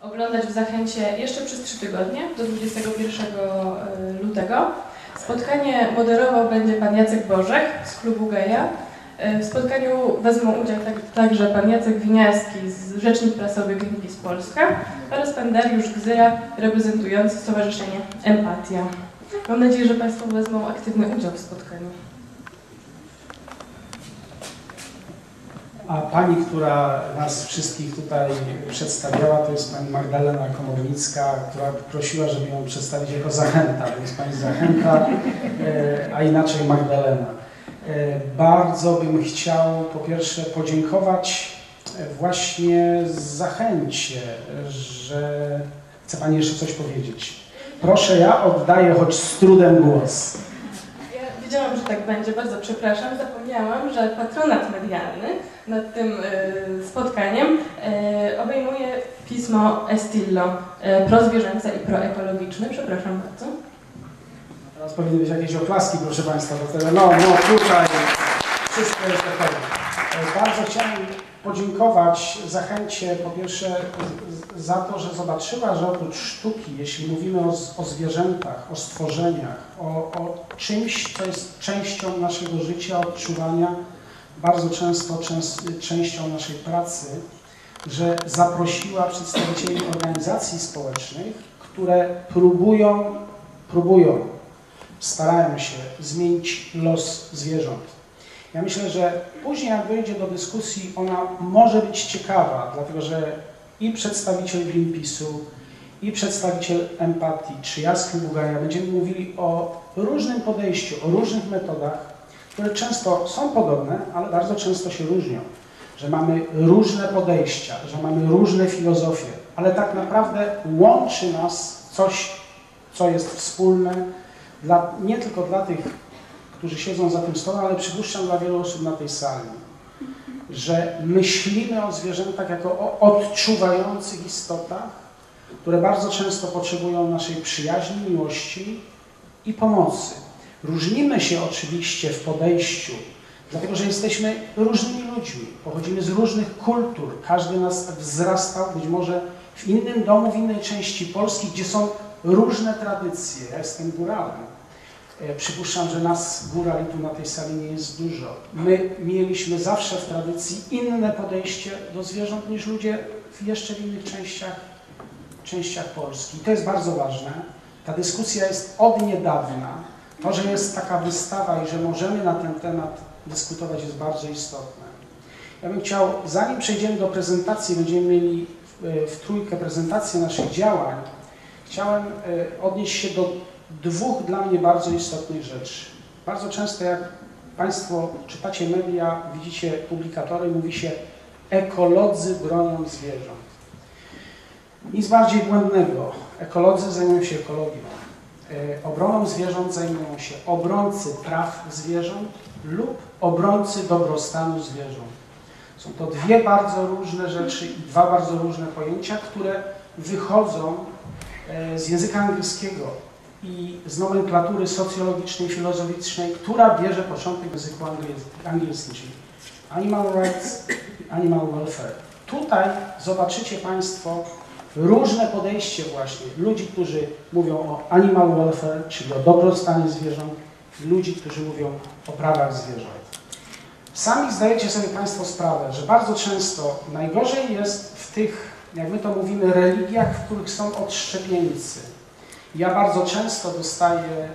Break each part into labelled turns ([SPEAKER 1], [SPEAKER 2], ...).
[SPEAKER 1] oglądać w Zachęcie jeszcze przez trzy tygodnie, do 21 y, lutego. Spotkanie moderował będzie pan Jacek Bożek z klubu Geja. Y, W spotkaniu wezmą udział tak, także pan Jacek Winiarski, Rzecznik Prasowy Greenpeace Polska oraz pan Dariusz Gzyra, reprezentujący Stowarzyszenie Empatia. Mam nadzieję, że Państwo wezmą aktywny udział w spotkaniu.
[SPEAKER 2] A pani, która nas wszystkich tutaj przedstawiała, to jest pani Magdalena Komornicka, która prosiła, żeby ją przedstawić jako zachęta, więc pani zachęta, e, a inaczej Magdalena. E, Bardzo bym chciał po pierwsze podziękować właśnie zachęcie, że chce pani jeszcze coś powiedzieć. Proszę, ja oddaję choć z trudem głos.
[SPEAKER 1] Wiedziałam, że tak będzie, bardzo przepraszam. Zapomniałam, że patronat medialny nad tym y, spotkaniem y, obejmuje pismo Estillo y, prozwierzęce i proekologiczne. Przepraszam bardzo.
[SPEAKER 2] Teraz powinny być jakieś oklaski, proszę Państwa, do tego. No, no tutaj wszystko jest gotowe. E, Bardzo chciałem podziękować Zachęcie po pierwsze za to, że zobaczyła, że oprócz sztuki, jeśli mówimy o, o zwierzętach, o stworzeniach, o, o czymś, co jest częścią naszego życia, odczuwania, bardzo często częst, częścią naszej pracy, że zaprosiła przedstawicieli organizacji społecznych, które próbują, próbują starają się zmienić los zwierząt. Ja myślę, że później jak dojdzie do dyskusji, ona może być ciekawa, dlatego że i przedstawiciel Greenpeace'u, i przedstawiciel empatii, czy ja z klubu Gaja będziemy mówili o różnym podejściu, o różnych metodach, które często są podobne, ale bardzo często się różnią. Że mamy różne podejścia, że mamy różne filozofie, ale tak naprawdę łączy nas coś, co jest wspólne, dla, nie tylko dla tych, którzy siedzą za tym stołem, ale przypuszczam dla wielu osób na tej sali, że myślimy o zwierzętach jako o odczuwających istotach, które bardzo często potrzebują naszej przyjaźni, miłości i pomocy. Różnimy się oczywiście w podejściu, dlatego że jesteśmy różnymi ludźmi, pochodzimy z różnych kultur, każdy nas wzrastał być może w innym domu, w innej części Polski, gdzie są różne tradycje. Ja jestem góralem. E, Przypuszczam, że nas górali tu na tej sali nie jest dużo. My mieliśmy zawsze w tradycji inne podejście do zwierząt niż ludzie w jeszcze w innych częściach, częściach Polski. I to jest bardzo ważne. Ta dyskusja jest od niedawna. To, że jest taka wystawa i że możemy na ten temat dyskutować jest bardzo istotne. Ja bym chciał, zanim przejdziemy do prezentacji, będziemy mieli w, w trójkę prezentację naszych działań, chciałem e, odnieść się do dwóch dla mnie bardzo istotnych rzeczy. Bardzo często, jak Państwo czytacie media, widzicie publikatory, mówi się ekolodzy bronią zwierząt. Nic bardziej błędnego. Ekolodzy zajmują się ekologią. E, Obroną zwierząt zajmują się obrońcy praw zwierząt lub obrońcy dobrostanu zwierząt. Są to dwie bardzo różne rzeczy i dwa bardzo różne pojęcia, które wychodzą e, z języka angielskiego i z nomenklatury socjologicznej, filozoficznej, która bierze początek w języku angiels- angielskim, animal rights animal welfare. Tutaj zobaczycie Państwo różne podejście właśnie ludzi, którzy mówią o animal welfare, czyli o dobrostanie zwierząt, i ludzi, którzy mówią o prawach zwierząt. Sami zdajecie sobie Państwo sprawę, że bardzo często najgorzej jest w tych, jak my to mówimy, religiach, w których są odszczepieńcy. Ja bardzo często dostaję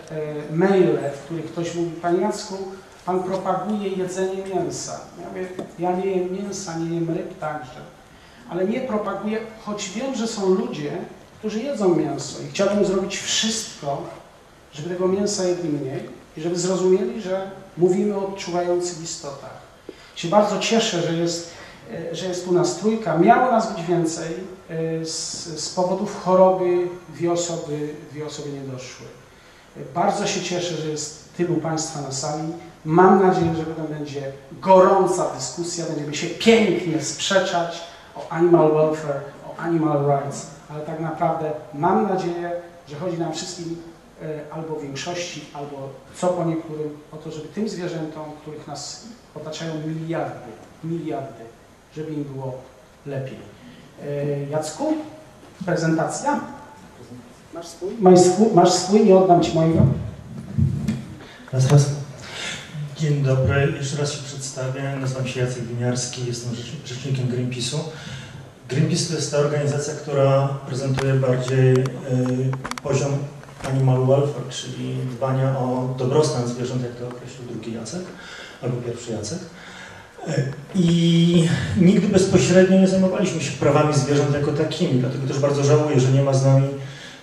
[SPEAKER 2] e, maile, w których ktoś mówi, Panie Jacku, Pan propaguje jedzenie mięsa. Ja mówię, ja nie jem mięsa, nie jem ryb także. Ale nie propaguję, choć wiem, że są ludzie, którzy jedzą mięso i chciałbym zrobić wszystko, żeby tego mięsa jedli mniej i żeby zrozumieli, że mówimy o odczuwających istotach. Się bardzo cieszę, że jest, że jest tu nas trójka. Miało nas być więcej. e, Z, z powodów choroby dwie osoby, dwie osoby nie doszły. E, Bardzo się cieszę, że jest tylu Państwa na sali. Mam nadzieję, że potem będzie gorąca dyskusja, będziemy się pięknie sprzeczać o animal welfare, o animal rights, ale tak naprawdę mam nadzieję, że chodzi nam wszystkim e, albo większości, albo co po niektórym, o to, żeby tym zwierzętom, których nas otaczają miliardy, miliardy, żeby im było lepiej. E, Jacku, Prezentacja? Masz swój? Masz swój, masz swój nie oddam Ci mojego.
[SPEAKER 3] Raz, raz. Dzień dobry, jeszcze raz się przedstawię. Nazywam się Jacek Winiarski, jestem rzecz- rzecznikiem Greenpeace'u. Greenpeace to jest ta organizacja, która prezentuje bardziej y, poziom animal welfare, czyli dbania o dobrostan zwierząt, jak to określił drugi Jacek, albo pierwszy Jacek. Y, I nigdy bezpośrednio nie zajmowaliśmy się prawami zwierząt jako takimi, dlatego też bardzo żałuję, że nie ma z nami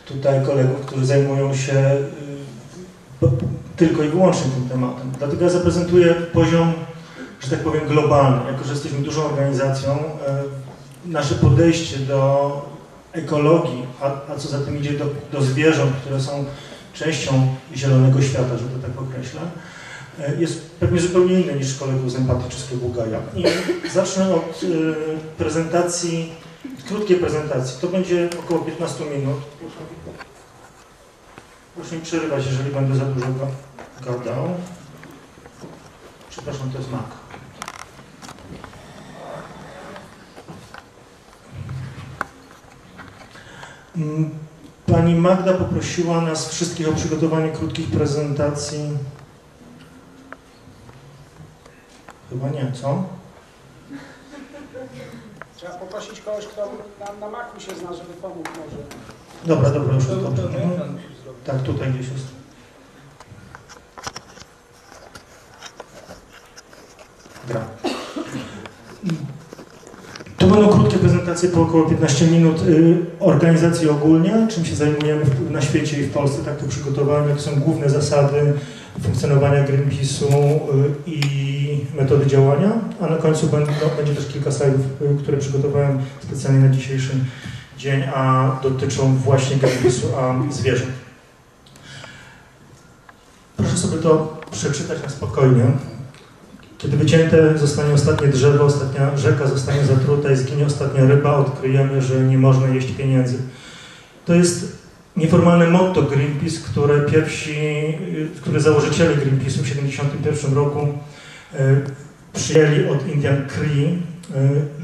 [SPEAKER 3] tutaj kolegów, którzy zajmują się y, tylko i wyłącznie tym tematem. Dlatego ja zaprezentuję poziom, że tak powiem, globalny. Jako, że jesteśmy dużą organizacją, e, nasze podejście do ekologii, a, a co za tym idzie do, do zwierząt, które są częścią zielonego świata, że to tak określę, jest pewnie zupełnie inne niż kolegów z empatii czy z. I zacznę od e, prezentacji, krótkiej prezentacji. To będzie około 15 minut. Proszę mi przerywać, jeżeli będę za dużo ga- gadał. Przepraszam, to jest Mac. Mm, Pani Magda poprosiła nas wszystkich o przygotowanie krótkich prezentacji. Chyba nie, co?
[SPEAKER 2] Trzeba poprosić kogoś, kto na, na maku się zna, żeby pomógł może.
[SPEAKER 3] Dobra, dobra, już. Mhm. Tak, tutaj gdzieś jest. Gra. To będą krótkie prezentacje po około 15 minut y, organizacji ogólnie, czym się zajmujemy w, na świecie i w Polsce, tak to przygotowałem, jakie są główne zasady funkcjonowania Greenpeace'u y, i metody działania, a na końcu będą, będzie też kilka slajdów, y, które przygotowałem specjalnie na dzisiejszy dzień, a dotyczą właśnie Greenpeace'u, a zwierząt. Proszę sobie to przeczytać na spokojnie. Kiedy wycięte zostanie ostatnie drzewo, ostatnia rzeka zostanie zatruta i zginie ostatnia ryba, odkryjemy, że nie można jeść pieniędzy. To jest nieformalne motto Greenpeace, które pierwsi, y, które założyciele Greenpeace'u w 1971 roku przyjęli od Indian Cree y,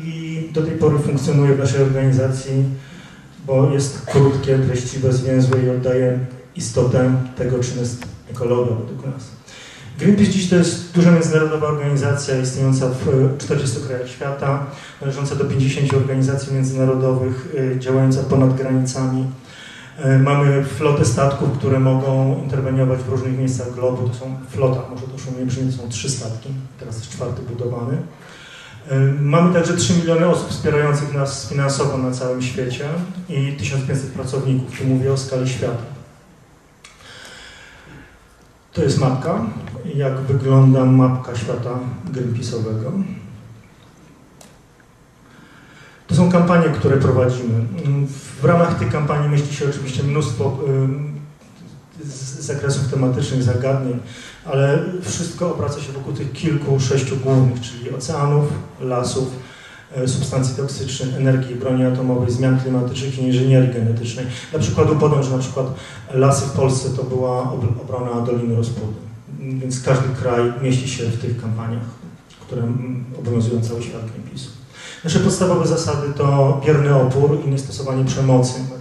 [SPEAKER 3] i do tej pory funkcjonuje w naszej organizacji, bo jest krótkie, treściwe, zwięzłe i oddaje istotę tego, czym jest ekologia według nas. Greenpeace dziś to jest duża międzynarodowa organizacja istniejąca w e, 40 krajach świata, należąca do 50 organizacji międzynarodowych, e, działająca ponad granicami. E, Mamy flotę statków, które mogą interweniować w różnych miejscach globu. To są flota, może to szumnie brzmi, to są trzy statki, teraz jest czwarty budowany. E, Mamy także 3 miliony osób wspierających nas finansowo na całym świecie i 1500 pracowników, tu mówię o skali świata. To jest mapka, jak wygląda mapka świata Greenpeace'owego. Są kampanie, które prowadzimy. W ramach tych kampanii mieści się oczywiście mnóstwo ym, z zakresów tematycznych, zagadnień, ale wszystko obraca się wokół tych kilku, sześciu głównych, czyli oceanów, lasów, e, substancji toksycznych, energii, broni atomowej, zmian klimatycznych i inżynierii genetycznej. Dla przykładu podam, że na przykład lasy w Polsce to była ob- obrona Doliny Rozpudy, więc każdy kraj mieści się w tych kampaniach, które mm, obowiązują cały świat Greenpeace'u. Nasze podstawowe zasady to bierny opór i niestosowanie przemocy. No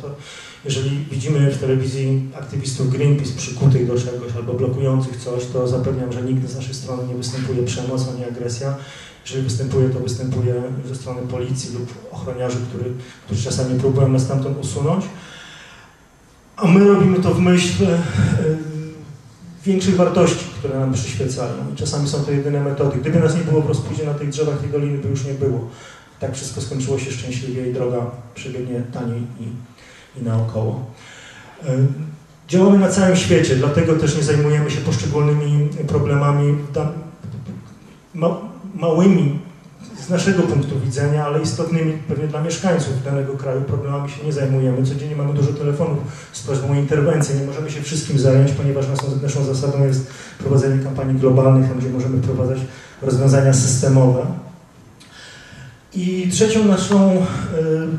[SPEAKER 3] jeżeli widzimy w telewizji aktywistów Greenpeace przykutych do czegoś albo blokujących coś, to zapewniam, że nigdy z naszej strony nie występuje przemoc ani agresja. Jeżeli występuje, to występuje ze strony policji lub ochroniarzy, który, którzy czasami próbują nas stamtąd usunąć. A my robimy to w myśl e, większych wartości, które nam przyświecają. I czasami są to jedyne metody. Gdyby nas nie było w rozpudzie na tych drzewach, tej doliny by już nie było. Tak wszystko skończyło się szczęśliwie i droga przebiegnie taniej i, i naokoło. E, Działamy na całym świecie, dlatego też nie zajmujemy się poszczególnymi problemami ma, małymi z naszego punktu widzenia, ale istotnymi pewnie dla mieszkańców danego kraju problemami się nie zajmujemy. Codziennie mamy dużo telefonów z prośbą o interwencję. Nie możemy się wszystkim zająć, ponieważ naszą, naszą zasadą jest prowadzenie kampanii globalnych, gdzie możemy wprowadzać rozwiązania systemowe. I trzecią naszą,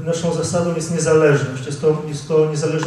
[SPEAKER 3] e, naszą zasadą jest niezależność. Jest to, jest to niezależność